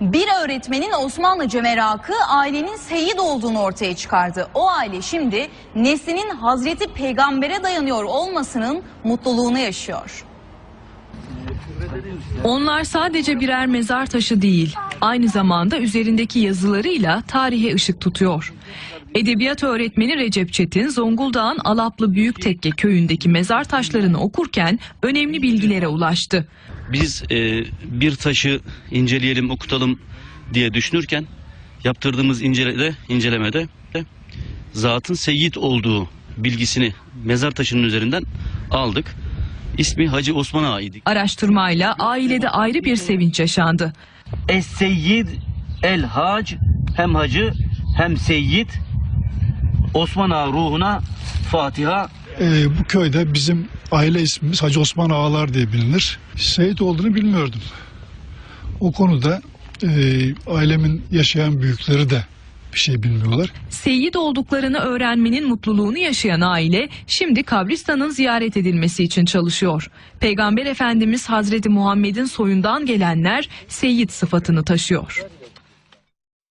Bir öğretmenin Osmanlıca merakı ailenin Seyit olduğunu ortaya çıkardı. O aile şimdi neslinin Hazreti Peygamber'e dayanıyor olmasının mutluluğunu yaşıyor. Onlar sadece birer mezar taşı değil, aynı zamanda üzerindeki yazılarıyla tarihe ışık tutuyor. Edebiyat öğretmeni Recep Çetin, Zonguldak'ın Alaplı Büyüktekke köyündeki mezar taşlarını okurken önemli bilgilere ulaştı. Biz e, bir taşı inceleyelim, okutalım diye düşünürken yaptırdığımız incelede, incelemede de zatın seyyid olduğu bilgisini mezar taşının üzerinden aldık. İsmi Hacı Osman Ağa'ydı. Araştırmayla ailede ayrı bir sevinç yaşandı. Es-Seyyid El Hac hem hacı hem seyyid Osman Ağa ruhuna Fatiha Ee, bu köyde bizim aile ismimiz Hacı Osman Ağalar diye bilinir. Seyit olduğunu bilmiyordum. O konuda e, ailemin yaşayan büyükleri de bir şey bilmiyorlar. Seyyid olduklarını öğrenmenin mutluluğunu yaşayan aile şimdi kabristanın ziyaret edilmesi için çalışıyor. Peygamber Efendimiz Hazreti Muhammed'in soyundan gelenler Seyyid sıfatını taşıyor.